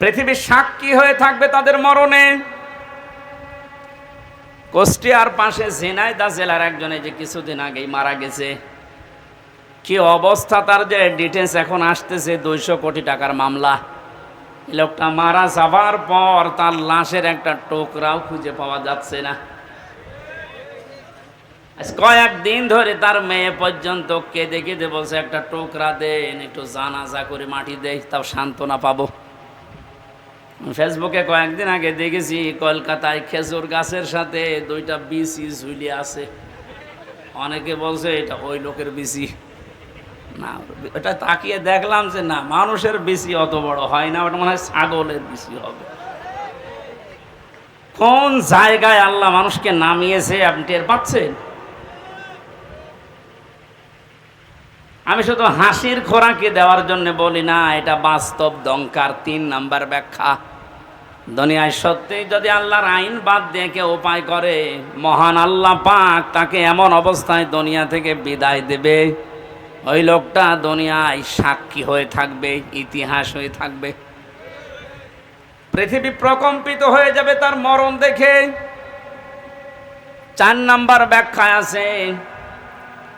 পৃথিবীর সাক্ষী হয়ে থাকবে তাদের মরণে। কুষ্টিয়ার পাশে ঝিনাইদা জেলার একজনে যে কিছুদিন আগেই মারা গেছে। কি অবস্থা তার যে ডিটেলস এখন আসতেছে দুইশো কোটি টাকার মামলা। এই লোকটা মারা যাবার পর তার লাশের একটা টোকরাও খুঁজে পাওয়া যাচ্ছে না। কয়েকদিন ধরে তার মেয়ে পর্যন্ত কেঁদে কেঁদে বলছে একটা টোকরা দেন, একটু জানাজা করে মাটি দেয় তাও সান্ত্বনা পাবো। ফেসবুকে কয়েকদিন আগে দেখেছি, কলকাতায় খেজুর গাছের সাথে দুইটা বিসি ঝুলি আছে। অনেকে বলছে, এটা ওই লোকের বিসি না ওটা তাকিয়ে দেখলাম যে না, মানুষের বেশি অত বড় হয় না, ওটা মনে হয় ছাগলের বেশি হবে। কোন জায়গায় আল্লাহ মানুষকে নামিয়েছে আপনি টের পাচ্ছেন? আমি শুধু হাসির খোরাকে দেওয়ার জন্য বলি না, এটা বাস্তব দঙ্কার তিন নাম্বার ব্যাখ্যা। দুনিয়ায় সত্যি যদি আল্লাহর আইন বাদ দিয়ে কেউ উপায় করে, মহান আল্লাহ পাক তাকে এমন অবস্থায় দুনিয়া থেকে বিদায় দেবে। ওই লোকটা দুনিয়ায় সাক্ষী হয়ে থাকবে, ইতিহাস হয়ে থাকবে। পৃথিবী প্রকম্পিত হয়ে যাবে তার মরণ দেখে। চার নাম্বার ব্যাখ্যায় আছে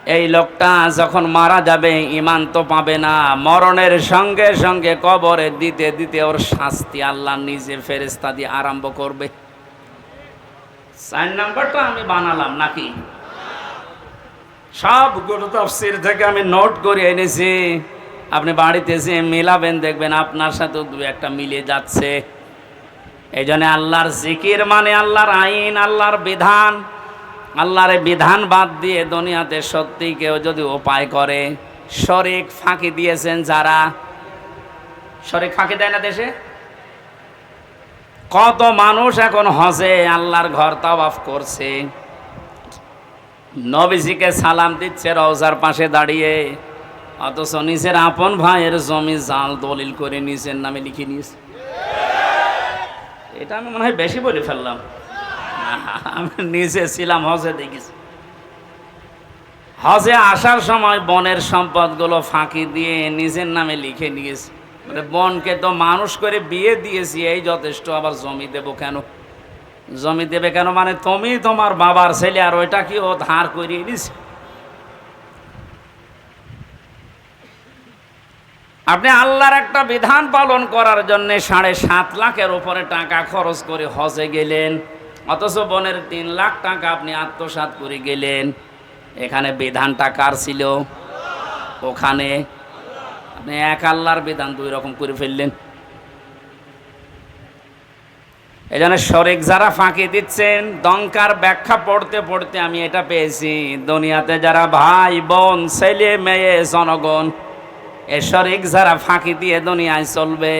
এই লোকটা যখন মারা যাবে ইমান তো পাবে না। মরণের সঙ্গে সঙ্গে কবরে দিতে দিতে ওর শাস্তি আল্লাহ নিজে ফেরেস্তা দিয়ে আরম্ভ করবে। চার নাম্বারটা আমি বানালাম নাকি? সবগুলো তফসির থেকে আমি নোট করে এনেছি। আপনি বাড়িতে এসে মিলাবেন, দেখবেন আপনার সাথে দু একটা মিলে যাচ্ছে। এই জন্য আল্লাহর জিকির মানে আল্লাহর আইন, আল্লাহর বিধান। আল্লাহর বিধান বাদ দিয়ে দুনিয়াতে সত্যি কেউ যদি উপায় করে, শরিক ফাঁকি দিয়েছেন যারা? শরিক ফাঁকি দেয় না দেশে? কত মানুষ এখন হজে, আল্লাহর ঘর তাওয়াফ করছে। নবীজিকে সালাম দিচ্ছে রওজার পাশে দাঁড়িয়ে, অথচ নিজের আপন ভাইয়ের জমি জাল দলিল করে নিজের নামে লিখে নিয়েছে। এটা আমি মনে হয় বেশি বলে ফেললাম। আমি নিজে ছিলাম, হজে দেখেছি। হজে আসার সময় বনের সম্পদগুলো ফাঁকি দিয়ে নিজের নামে লিখে নিয়েছে। মানে বনকে তো মানুষ করে বিয়ে দিয়েছি, এই যথেষ্ট। আবার জমি দেবো কেন? জমি দেবে কেন মানে তুমি তোমার বাবার ছেলে আর ওইটা কি ও ধার করিয়ে নিস আপনি আল্লাহর একটা বিধান পালন করার জন্য সাড়ে সাত লাখের উপরে টাকা খরচ করে হজে গেলেন। অথচ বনের তিন লাখ টাকা আপনি আত্মসাত করে গেলেন। এখানে বিধানটা কার ছিল? ওখানে। আপনি এক আল্লাহর বিধান দুই রকম করে ফেললেন। এই জন্য শরিক যারা ফাঁকি দিচ্ছেন দঙ্কার ব্যাখ্যা পড়তে পড়তে আমি এটা পেয়েছি। দুনিয়াতে যারা ভাই, বোন, ছেলে, মেয়ে, জনগণ, এ শরিক যারা ফাঁকি দিয়ে দুনিয়ায় চলবে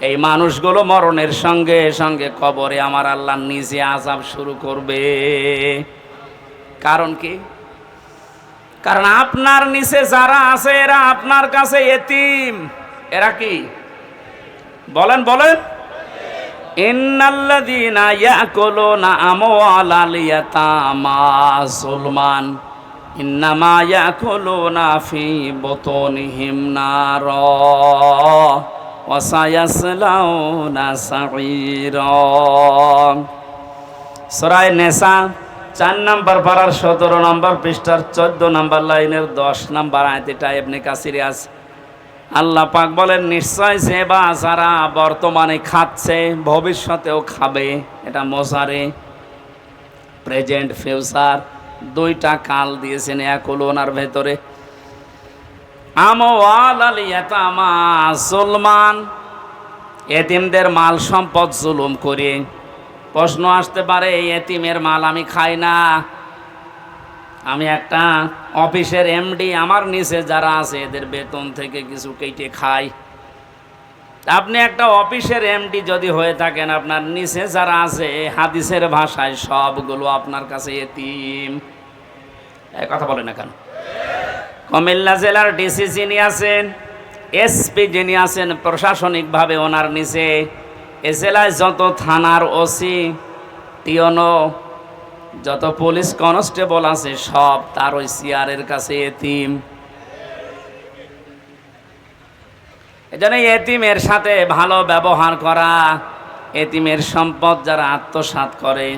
এই মানুষগুলো মরণের সঙ্গে সঙ্গে কবরে আমার আল্লাহ নিজে আজাব শুরু করবে। কারণ কি? কারণ আপনার নিচে যারা আছে, এরা আপনার কাছে এতিম। এরা কি? বলেন বলেন। ইন্নাল্লাযীনা ইয়াকুলুনা আমওয়ালাল ইয়াতামা যুলমান। ইন্নামা ইয়াকুলুনা ফি বুতুনিহিম নার। ওয়া সায়াসলাউনা সাঈরা। সূরা নেসা চার নম্বর পাড়ার সতেরো নম্বর পৃষ্ঠার চোদ্দ নম্বর লাইনের দশ নম্বর আয়তিটা এমনি আছে আল্লাহ পাক বলেন, নিশ্চয় যে বা যারা বর্তমানে খাচ্ছে, ভবিষ্যতেও খাবে, এটা মশারে প্রেজেন্ট ফিউচার, দুইটা কাল দিয়েছেন, এক ওনার ভেতরে জুলমান। এতিমদের মাল সম্পদ জুলুম করে। প্রশ্ন আসতে পারে এতিমের মাল আমি খাই না। আমি একটা অফিসের এমডি, আমার নিচে যারা আছে, এদের বেতন থেকে কিছু কেটে খাই। আপনি একটা অফিসের এমডি যদি হয়ে থাকেন, আপনার নিচে যারা আছে, হাদিসের ভাষায় সবগুলো আপনার কাছে এতিম। কথা বলে না কেন? কুমিল্লা জেলার ডিসি যিনি আছেন এসপি যিনি আছেন, প্রশাসনিকভাবে ওনার নিচে এ জেলায় যত থানার ওসি টিওনো, যত পুলিশ কনস্টেবল আছে, সব তার ওই সিয়ারের কাছে এতিম। এজন্য এতিমের সাথে ভালো ব্যবহার করা, এতিমের সম্পদ যারা আত্মসাৎ করে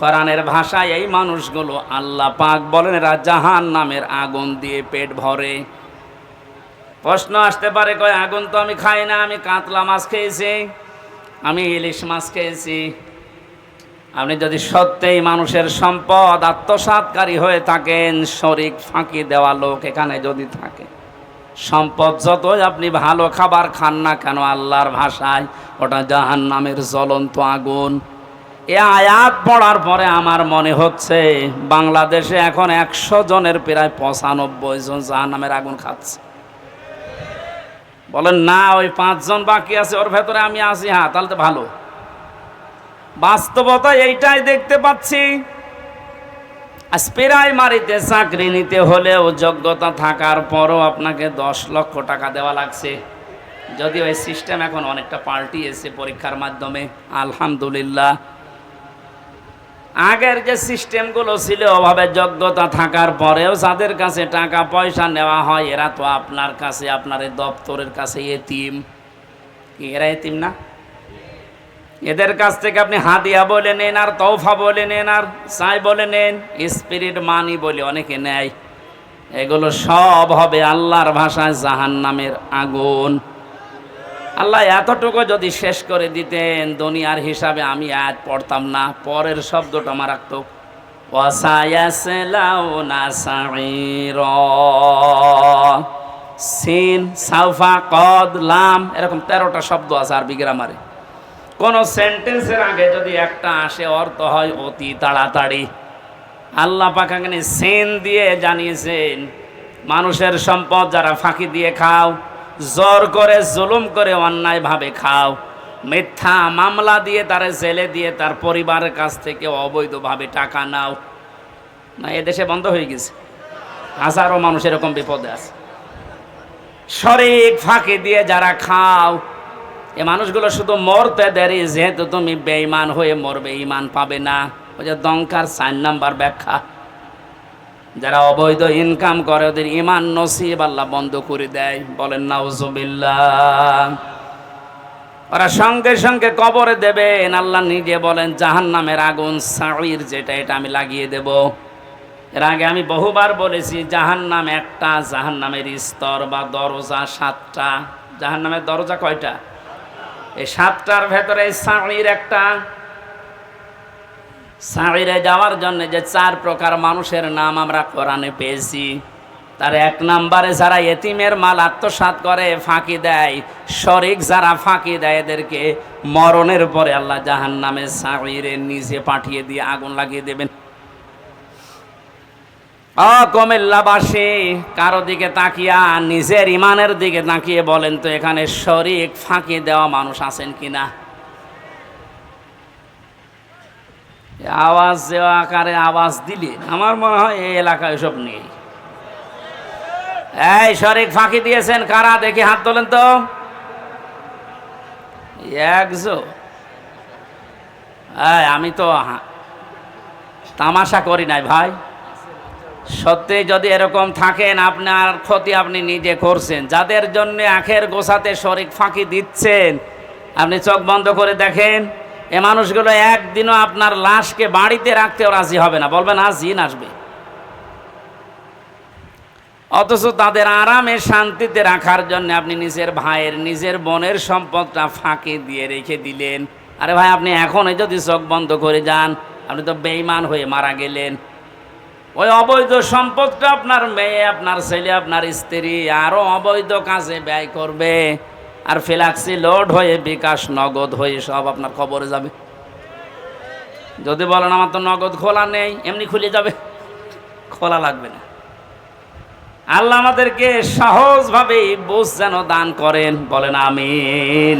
কোরআনের ভাষায় এই মানুষগুলো আল্লাহ পাক বলেন, এরা জাহান নামের আগুন দিয়ে পেট ভরে। প্রশ্ন আসতে পারে, কয়, আগুন তো আমি খাই না, আমি কাতলা মাছ খেয়েছি, আমি ইলিশ মাছ খেয়েছি। আপনি যদি সত্যিই মানুষের সম্পদ আত্মসাৎকারী হয়ে থাকেন, শরিক ফাঁকি দেওয়া লোক এখানে যদি থাকে, সম্পদ যতই আপনি ভালো খাবার খান না কেন, আল্লাহর ভাষায়, ওটা জাহান নামের জ্বলন্ত আগুন। এ আয়াত পড়ার পরে আমার মনে হচ্ছে বাংলাদেশে এখন একশো জনের প্রায় পঁচানব্বই জন জাহান নামের আগুন খাচ্ছে। বলেন, না, ওই পাঁচজন বাকি আছে, ওর ভেতরে আমি আছি হ্যাঁ তাহলে তো ভালো। বাস্তবতা এইটাই দেখতে পাচ্ছি। প্রাইমারিতে চাকরি নিতে হলেও যোগ্যতা থাকার পরও আপনাকে দশ লক্ষ টাকা দেওয়া লাগছে। যদি ওই সিস্টেম এখন অনেকটা পাল্টিয়েছে পরীক্ষার মাধ্যমে। আলহামদুলিল্লাহ। আগের যে সিস্টেমগুলো ছিল ওভাবে যোগ্যতা থাকার পরেও যাদের কাছে টাকা, পয়সা নেওয়া হয়, এরা তো আপনার কাছে, আপনার দপ্তরের কাছে এতিম। এরা এতিম না? এদের কাছ থেকে আপনি হাদিয়া বলে নেন, আর তৌফা বলে নেন, আর সাই বলে নেন, স্পিরিট, মানি বলে অনেকে নেয়। এগুলো সব হবে আল্লাহর ভাষায় জাহান নামের আগুন। আল্লাহ এতটুকু যদি শেষ করে দিতেন দুনিয়ার হিসাবে আমি আজ পড়তাম না, পরের শব্দটা আমার রাখতো সিন, সাউফা, কদ, লাম, এরকম তেরোটা শব্দ আছে আরবি গ্রামারে। কোন সেন্টেন্সের আগে যদি একটা আসে, অর্থ হয় অতি তাড়াতাড়ি। আল্লাহ পাক এখানে সেন দিয়ে জানিয়েছেন, মানুষের সম্পদ যারা ফাঁকি দিয়ে খাও জোর করে জুলুম করে অন্যায়ভাবে খাও। মিথ্যা মামলা দিয়ে তারা জেলে দিয়ে তার পরিবারের কাছ থেকে অবৈধভাবে টাকা নাও। না এদেশে বন্ধ হয়ে গেছে। হাজারো মানুষ এরকম বিপদে আছে। শরিক ফাঁকি দিয়ে যারা খাও, এ মানুষগুলো শুধু মরতে দেরি, যেহেতু তুমি বেঈমান হয়ে মরবে ইমান পাবে না। ওই যে দঙ্কার চার নাম্বার ব্যাখ্যা। যারা অবৈধ ইনকাম করে, ওদের ইমান নসিব আল্লাহ বন্ধ করে দেয়। বলেন, নাউজুবিল্লাহ। ওরা সঙ্গে সঙ্গে কবরে দেবেন। আল্লাহ নিজে বলেন জাহান নামের আগুন সাড়ির যেটা, এটা আমি লাগিয়ে দেব। এর আগে আমি বহুবার বলেছি জাহান নাম একটা জাহান নামের স্তর বা দরজা সাতটা। জাহান নামের দরজা কয়টা? এই সাতটার ভেতরে সাঁড়ির একটা সাঁড়িরে যাওয়ার জন্য যে চার প্রকার মানুষের নাম আমরা কোরআনে পেয়েছি। তার এক নাম্বারে যারা এতিমের মাল আত্মসাৎ করে, ফাঁকি দেয়, শরিক যারা ফাঁকি দেয় এদেরকে মরণের পরে আল্লাহ জাহান নামে সাঁড়িরে নিচে পাঠিয়ে দিয়ে আগুন লাগিয়ে দেবেন। অ কমেল্লাবাসী কারও দিকে তাকিয়া, নিজের ইমানের দিকে তাকিয়ে বলেন তো, এখানে শরিক ফাঁকি দেওয়া মানুষ আছেন কিনা? আওয়াজ দেওয়া আকারে আওয়াজ দিলে, আমার মনে হয় এই এলাকায় সব নেই। এই শরিক ফাঁকি দিয়েছেন কারা? দেখি হাত তোলেন তো। একজো। আমি তো তামাশা করি নাই ভাই। সত্যি যদি এরকম থাকেন, আপনার ক্ষতি আপনি নিজে করছেন। যাদের জন্য আখের গোছাতে শরিক ফাঁকি দিচ্ছেন, আপনি চোখ বন্ধ করে দেখেন। এ মানুষগুলো একদিনও আপনার লাশকে বাড়িতে রাখতেও রাজি হবে না। বলবেন, আজ জিন আসবে। অথচ তাদের আরামে শান্তিতে রাখার জন্য আপনি নিজের ভাইয়ের, নিজের বোনের সম্পদটা ফাঁকে দিয়ে রেখে দিলেন। আরে ভাই, আপনি এখনই যদি চোখ বন্ধ করে যান, আপনি তো বেইমান হয়ে মারা গেলেন। ওই অবৈধ সম্পদটা আপনার মেয়ে, আপনার ছেলে, আপনার স্ত্রী আরও অবৈধ কাজে ব্যয় করবে। আর ফ্লাক্সি লোড হয়ে বিকাশ নগদ হয়ে সব আপনার খবরে যাবে। যদি বলেন আমার তো নগদ খোলা নেই, এমনি খুলে যাবে। খোলা লাগবে না। আল্লাহ আমাদেরকে সহজভাবে বুঝ যেন দান করেন, বলেন আমিন।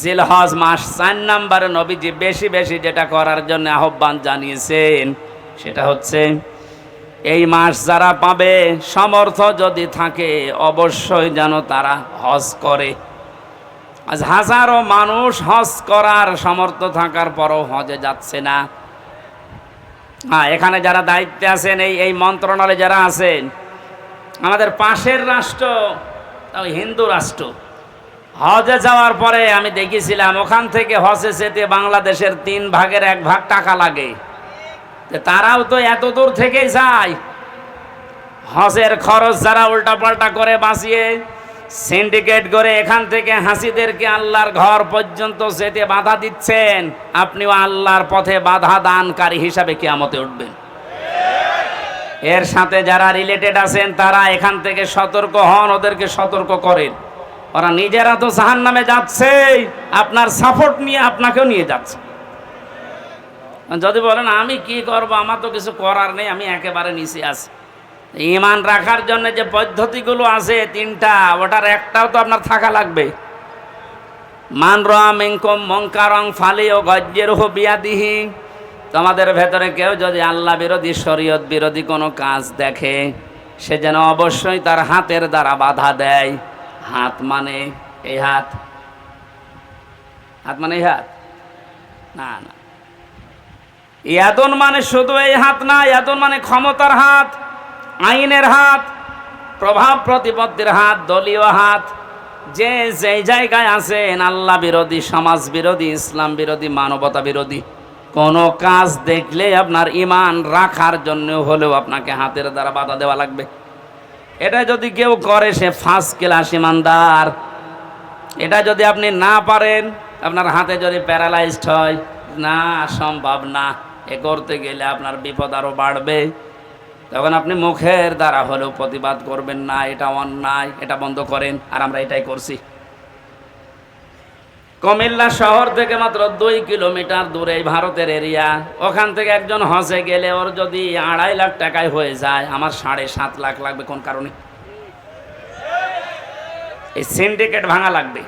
জিলহজ মাস চার নাম্বারে নবীজি বেশি বেশি যেটা করার জন্য আহ্বান জানিয়েছেন, সেটা হচ্ছে এই মাস যারা পাবে, সমর্থ যদি থাকে, অবশ্যই যেন তারা হজ করে। আজ হাজারো মানুষ হজ করার সমর্থ থাকার পরও হজে যাচ্ছে না। হ্যাঁ এখানে যারা দায়িত্বে আছেন, এই এই মন্ত্রণালয়ে যারা আছেন, আমাদের পাশের রাষ্ট্র হিন্দু রাষ্ট্র। হজে যাওয়ার পরে আমি দেখেছিলাম, ওখান থেকে হজে যেতে বাংলাদেশের তিন ভাগের এক ভাগ টাকা লাগে। তারাও তো এত দূর থেকেই যায়। হজের খরচ যারা উল্টাপাল্টা করে বাঁচিয়ে সিন্ডিকেট করে এখান থেকে হাসিদেরকে আল্লাহর ঘর পর্যন্ত যেতে বাধা দিচ্ছেন, আপনিও আল্লাহর পথে বাধা দানকারী হিসাবে কিয়ামতে উঠবেন। এর সাথে যারা রিলেটেড আছেন, তারা এখান থেকে সতর্ক হন, ওদেরকে সতর্ক করেন। ওরা নিজেরা তো জাহান নামে যাচ্ছে, আপনার সাপোর্ট নিয়ে আপনাকেও নিয়ে যাচ্ছে। যদি বলেন, আমি কি করব? আমার তো কিছু করার নেই, আমি একেবারে নিচে আছি। ইমান রাখার জন্য যে পদ্ধতিগুলো আছে তিনটা, ওটার একটাও তো আপনার থাকা লাগবে। মান রামিংকম মঙ্কারং ফালি ও গজ্জের বিয়াদিহি। তোমাদের ভেতরে কেউ যদি আল্লাহ বিরোধী, শরীয়ত বিরোধী কোনো কাজ দেখে, সে যেন অবশ্যই তার হাতের দ্বারা বাধা দেয়। হাত মানে এই হাত। হাত মানে এই হাত? না না। ইয়াদন মানে শুধু এই হাত না, ইয়াদন মানে ক্ষমতার হাত, আইনের হাত, প্রভাব প্রতিপত্তির হাত, দলীয় হাত। যে যেই জায়গায় আছেন, আল্লাহ বিরোধী, সমাজ বিরোধী, ইসলাম বিরোধী, মানবতা বিরোধী, কোনো কাজ দেখলে আপনার ইমান রাখার জন্য হলেও আপনাকে হাতের দ্বারা বাধা দেওয়া লাগবে। এটা যদি কেউ করে, সে ফার্স্ট ক্লাস ইমানদার। এটা যদি আপনি না পারেন, আপনার হাতে যদি প্যারালাইজড হয়, না, সম্ভব না। এ করতে গেলে আপনার বিপদ আরও বাড়বে। তখন আপনি মুখের দ্বারা হলেও প্রতিবাদ করবেন, না, এটা অন্যায়, এটা বন্ধ করেন, আর আমরা এটাই করছি। কুমিল্লা শহর থেকে মাত্র দুই কিলোমিটার দূরে ভারতের এরিয়া। ওখান থেকে একজন হসে গেলে ওর যদি আড়াই লাখ টাকায় হয়ে যায়, আমার সাড়ে সাত লাখ লাগবে, কোন কারণে? এই সিন্ডিকেট ভাঙা লাগবে।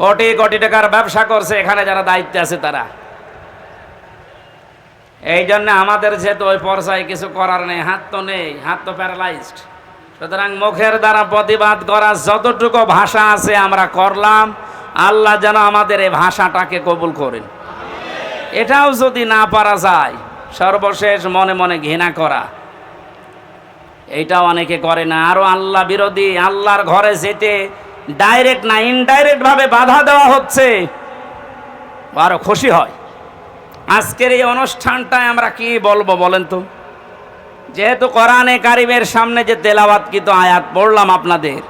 কোটি কোটি টাকার ব্যবসা করছে, এখানে যারা দায়িত্বে আছে তারা। এই জন্য আমাদের যেহেতু ওই পর্যায়ে কিছু করার নেই, হাত তো নেই, হাত তো প্যারালাইজড সুতরাং মুখের দ্বারা প্রতিবাদ করার যতটুকু ভাষা আছে আমরা করলাম, আল্লাহ যেন আমাদের এই ভাষাটাকে কবুল করেন। এটাও যদি না পারা যায়, সর্বশেষ মনে মনে ঘৃণা করা। এইটাও অনেকে করে না আরও আল্লাহ বিরোধী, আল্লাহর ঘরে যেতে ডাইরেক্ট না ইনডাইরেক্টভাবে বাধা দেওয়া হচ্ছে আরও খুশি হয়। আজকের এই অনুষ্ঠানটায় আমরা কি বলব বলেন তো? যেহেতু কোরআনে কারিমের সামনে যে তেলাওয়াতকৃত আয়াত পড়লাম আপনাদের,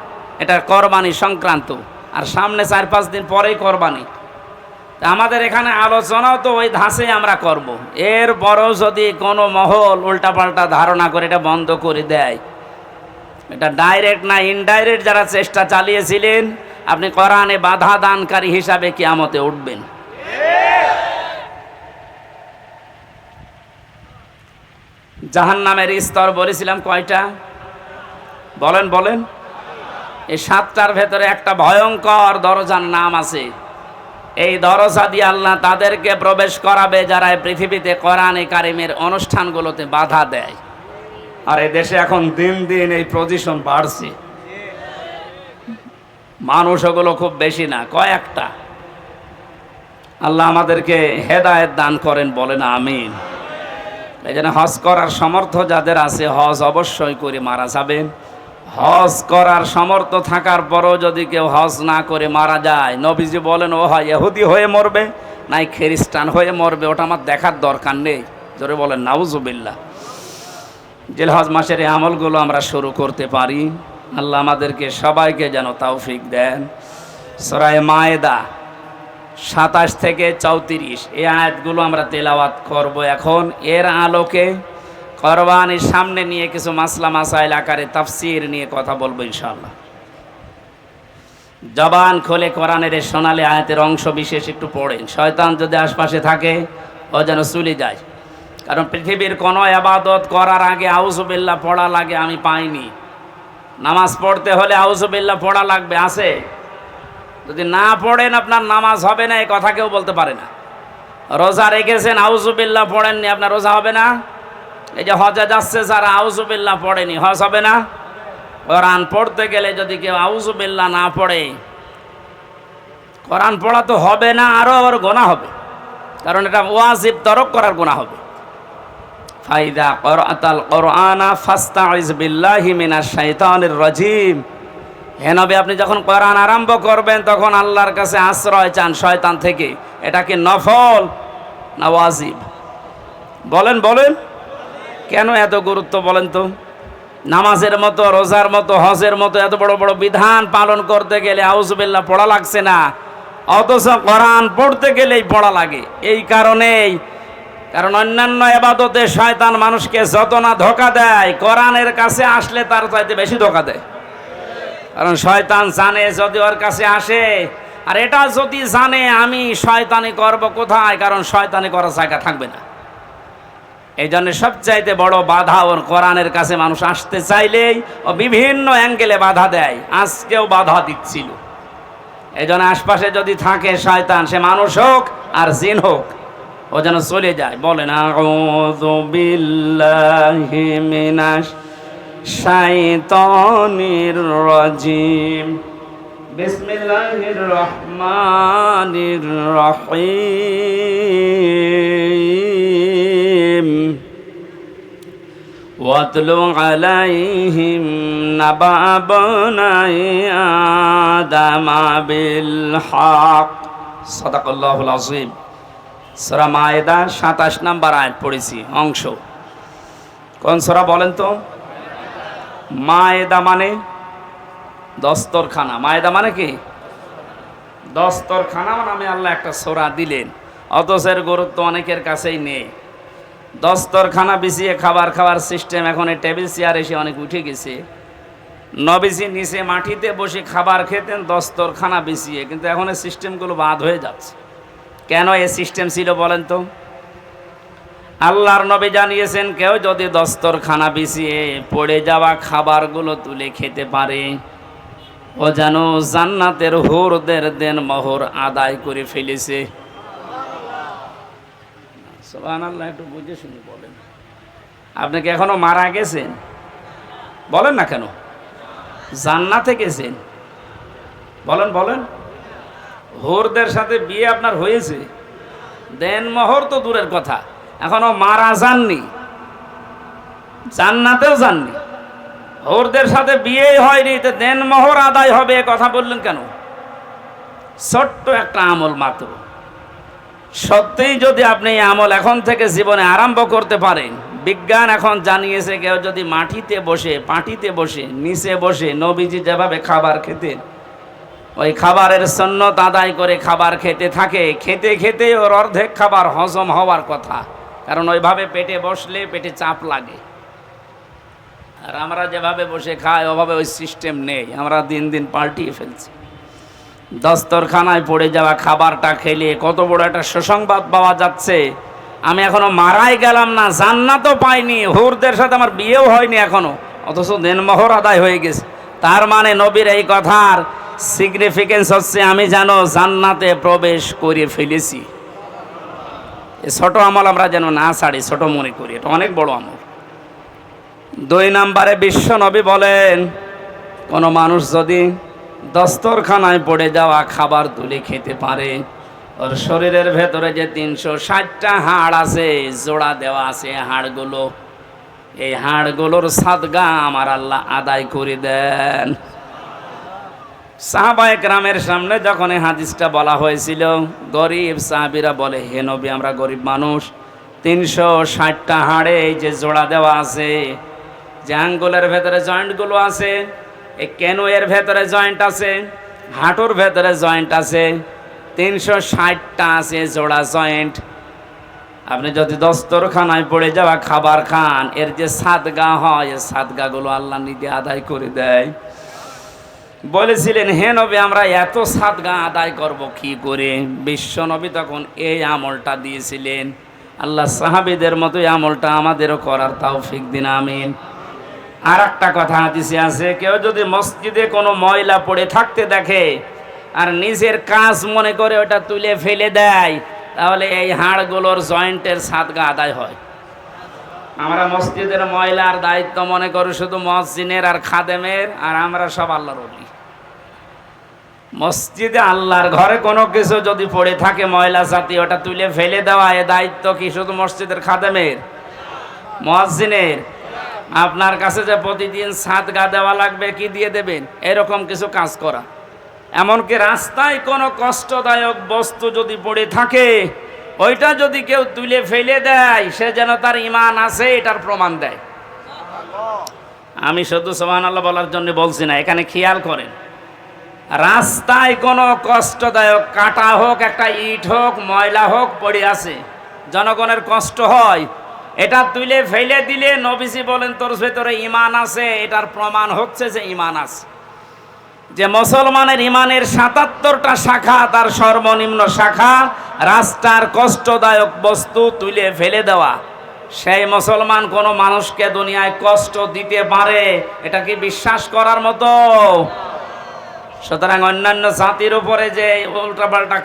এটা কোরবানি সংক্রান্ত, আর সামনে চার পাঁচ দিন পরেই কোরবানি। তা আমাদের এখানে আলোচনাও তো ওই ধাঁচে আমরা করব। এর এরপরও যদি কোনো মহল উল্টাপাল্টা ধারণা করে এটা বন্ধ করে দেয়, এটা ডাইরেক্ট না ইনডাইরেক্ট যারা চেষ্টা চালিয়েছিলেন, আপনি কোরআনে বাধা দানকারী হিসাবে কিয়ামতে উঠবেন। জাহান নামের স্তর বলেছিলাম কয়টা? বলেন বলেন। এই সাতটার ভেতরে একটা ভয়ঙ্কর দরজার নাম আছে। এই দরজা দিয়ে আল্লাহ তাদেরকে প্রবেশ করাবে যারা পৃথিবীতে কোরআনে কারিমের অনুষ্ঠানগুলোতে বাধা দেয়। আর এই দেশে এখন দিন দিন এই পজিশন বাড়ছে। মানুষ ওগুলো খুব বেশি না, কয়েকটা। আল্লাহ আমাদেরকে হেদায়েত দান করেন, বলেন আমিন। জন্য হজ করার সমর্থ যাদের আছে, হজ অবশ্যই করে মারা যাবেন। হজ করার সমর্থ থাকার পরও যদি কেউ হজ না করে মারা যায়, নবীজি বলেন, ও হয় এহুদি হয়ে মরবে, নাই খ্রিস্টান হয়ে মরবে, ওটা আমার দেখার দরকার নেই। জোরে বলেন নাউজুবিল্লা জেল হজ মাসের এই আমলগুলো আমরা শুরু করতে পারি। আল্লাহ আমাদেরকে সবাইকে যেন তৌফিক দেন। সরায় মায়েদা সাতাশ থেকে চৌত্রিশ। এই আয়াতগুলো আমরা তেলাওয়াত করব এখন। এর আলোকে করবানির সামনে নিয়ে কিছু মাসলা, মাসাইল আকারে তাফসির নিয়ে কথা বলব ইনশাল্লাহ জবান খোলে কোরআনের সোনালি আয়াতের অংশ বিশেষ একটু পড়েন। শয়তান যদি আশপাশে থাকে, ও যেন চলে যায়। কারণ পৃথিবীর কোনো আবাদত করার আগে আউজবিল্লা পড়া লাগে, আমি পাইনি। নামাজ পড়তে হলে আউজবিল্লা পড়া লাগবে, আছে? যদি না পড়েন আপনার নামাজ হবে না এই কথা কেউ বলতে পারে না। রোজা রেখেছেন আউজুবিল্লাহ পড়েননি, আপনার রোজা হবে না? এই যে হজে যাচ্ছে যারা আউজুবিল্লাহ পড়েনি, হজ হবে না? কোরআন পড়তে গেলে যদি কেউ আউজুবিল্লাহ না পড়ে, কোরআন পড়া তো হবে না আরও আবার গোনা হবে। কারণ এটা ওয়াজিব, তরক করার গোনা হবে। ফাইদা করাতাল কোরআনা ফাস্তাইজ বিল্লাহি মিনাশ শাইতানির রাজিম। হে নবী, আপনি যখন কোরআন আরম্ভ করবেন, তখন আল্লাহর কাছে আশ্রয় চান শয়তান থেকে। এটা কি নফল না ওয়াজিব? বলেন বলেন। কেন এত গুরুত্ব বলেন তো? নামাজের মতো, রোজার মতো, হজের মতো এত বড় বড় বিধান পালন করতে গেলে আউজবিল্লা পড়া লাগছে না। অথচ কোরআন পড়তে গেলেই পড়া লাগে। এই কারণেই, কারণ অন্যান্য এবাদতে শয়তান মানুষকে যত না ধোকা দেয়, কোরআনের কাছে আসলে তার চাইতে বেশি ধোকা দেয়। কারণ শয়তান জানে যদি ওর কাছে আসে, আর এটা যদি জানে, আমি শয়তানি করব কোথায়? কারণ শয়তানি করার জায়গা থাকবে না। এই জন্য সবচাইতে বড় বাধা ওর কোরআনের কাছে মানুষ আসতে চাইলেই ও বিভিন্ন অ্যাঙ্গেলে বাধা দেয়। আজকেও বাধা দিচ্ছিল। এই জন্য আশপাশে যদি থাকে শয়তান, সে মানুষ হোক আর জিন হোক, ও যেন চলে যায়। বিল্লাহি মিনাশ শাইতানির রাজিম বিসমিল্লাহির রহমানির রহিম واتل عليهم نبأ بني آدم بالحق صدق الله العظيم সূরা মায়েদা সাতাশ নাম্বার আয়াত পড়েছি অংশ কোন সূরা বলেন তো মায়েদা মানে দস্তরখানা। মায়েদা মানে কি? দস্তরখানা নামে আল্লাহ একটা সোরা দিলেন। এর গুরুত্ব অনেকের কাছেই নেই। দস্তরখানা বিছিয়ে খাবার খাওয়ার সিস্টেম এখন এই টেবিল চেয়ার এসে অনেক উঠে গেছে। নবিসি নিচে মাটিতে বসে খাবার খেতেন, দস্তরখানা বিছিয়ে। কিন্তু এখন এই সিস্টেমগুলো বাদ হয়ে যাচ্ছে। কেন এই সিস্টেম ছিল বলেন তো? আল্লাহর নবী জানিয়েছেন, কেউ যদি দস্তরখানা বিছিয়ে পড়ে যাওয়া খাবারগুলো তুলে খেতে পারে। ও যেন জান্নাতের হুরদের দেন মোহর আদায় করে ফেলেছে। সোহান আল্লাহ একটু বুঝে শুনে বলেন। আপনি কি এখনও মারা গেছেন? বলেন না কেন? জান্নাতে গেছেন? বলেন বলেন। হোরদের সাথে বিয়ে আপনার হয়েছে? দেন মহর তো দূরের কথা। এখনও মারা যাননি। জান্নাতেও যাননি। হোরদের সাথে বিয়ে হয়নি, তো দেন মোহর আদায় হবে কথা বললেন কেন? ছোট্ট একটা আমল মাত্র। সত্যিই যদি আপনি এই আমল এখন থেকে জীবনে আরম্ভ করতে পারেন, বিজ্ঞান এখন জানিয়েছে কেউ যদি মাটিতে বসে, পাটিতে বসে, নিচে বসে, নবীজি যেভাবে খাবার খেতেন, ওই খাবারের সন্ন্যত আদায় করে খাবার খেতে থাকে, খেতে খেতে ওর অর্ধেক খাবার হজম হওয়ার কথা। কারণ ওইভাবে পেটে বসলে পেটে চাপ লাগে। আর আমরা যেভাবে বসে খাই, ওভাবে ওই সিস্টেম নেই। আমরা দিন দিন পাল্টিয়ে ফেলছি। দস্তরখানায় পড়ে যাওয়া খাবারটা খেলে কত বড় একটা সুসংবাদ পাওয়া যাচ্ছে। আমি এখনও মারাই গেলাম না, জান্নাতও পাইনি। হুরদের সাথে আমার বিয়েও হয়নি এখনও। অথচ দেনমোহর আদায় হয়ে গেছে। তার মানে নবীর এই কথার সিগনিফিকেন্স হচ্ছে আমি যেন জান্নাতে প্রবেশ করে ফেলেছি। এ ছোট আমল আমরা যেন না ছাড়ি, ছোট মনে করি। এটা অনেক বড় আমল। দুই নাম্বারে বিশ্ব নবী বলেন, কোনো মানুষ যদি দস্তরখানায় পড়ে যাওয়া খাবার তুলে খেতে পারে, ওর শরীরের ভেতরে যে তিনশো ষাটটা হাড় আছে, জোড়া দেওয়া আছে হাড়গুলো, এই হাড়গুলোর সাদগা আমার আল্লাহ আদায় করে দেন। সাহাবায়ক গ্রামের সামনে যখন এই হাদিসটা বলা হয়েছিল, গরিব সাহাবিরা বলে, হে নবী, আমরা গরিব মানুষ। তিনশো ষাটটা হাড়ে এই যে জোড়া দেওয়া আছে, যে আঙ্গুলের ভেতরে জয়েন্টগুলো আছে এই কেনুয়ের ভেতরে জয়েন্ট আছে, হাঁটুর ভেতরে জয়েন্ট আছে, তিনশো ষাটটা আছে জোড়া জয়েন্ট। আপনি যদি দস্তরখানায় পড়ে যাওয়া খাবার খান, এর যে সাদগা হয় এই সাদগাগুলো আল্লাহ নিজে আদায় করে দেয়। বলেছিলেন, হে নবী, আমরা এত সাত সাদগা আদায় করব কি করে? বিশ্ব নবী তখন এই আমলটা দিয়েছিলেন। আল্লাহ সাহাবিদের মতো এই আমলটা আমাদেরও করার তৌফিক দিন, আমিন। আর একটা কথা হাদিসে আছে, কেউ যদি মসজিদে কোনো ময়লা পড়ে থাকতে দেখে আর নিজের কাজ মনে করে ওটা তুলে ফেলে দেয়, তাহলে এই হাড়গুলোর জয়েন্টের সাত সাদগা আদায় হয়। আমরা মসজিদের ময়লার দায়িত্ব মনে করি শুধু মসজিদের আর খাদেমের, আর আমরা সব আল্লাহর অলি মসজিদে আল্লাহর ঘরে কোনো কিছু যদি পড়ে থাকে ময়লা জাতি, ওটা তুলে ফেলে দেওয়া, এ দায়িত্ব কি শুধু মসজিদের খাদেমের? মসজিদের? আপনার কাছে যে প্রতিদিন সাত গা দেওয়া লাগবে, কি দিয়ে দেবেন? এরকম কিছু কাজ করা। এমনকি রাস্তায় কোনো কষ্টদায়ক বস্তু যদি পড়ে থাকে, ওইটা যদি কেউ তুলে ফেলে দেয়, সে যেন তার ইমান আছে এটার প্রমাণ দেয়। আমি শুধু সোহান আল্লাহ বলার জন্য বলছি না, এখানে খেয়াল করেন। রাস্তায় কোনো কষ্টদায়ক কাটা হোক, একটা ইট হোক, ময়লা হোক পড়ে আছে। জনগণের কষ্ট হয়। এটা তুলে ফেলে দিলে নবীজি বলেন, তোর ভেতরে ইমান আছে, এটার প্রমাণ হচ্ছে যে ইমান আছে। যে মুসলমানের ইমানের সাতাত্তরটা শাখা, তার সর্বনিম্ন শাখা, রাস্তার কষ্টদায়ক বস্তু তুলে ফেলে দেওয়া। সেই মুসলমান কোনো মানুষকে দুনিয়ায় কষ্ট দিতে পারে, এটা কি বিশ্বাস করার মতো? সুতরাং অন্যান্য জাতির উপরে যে উল্টাপাল্টা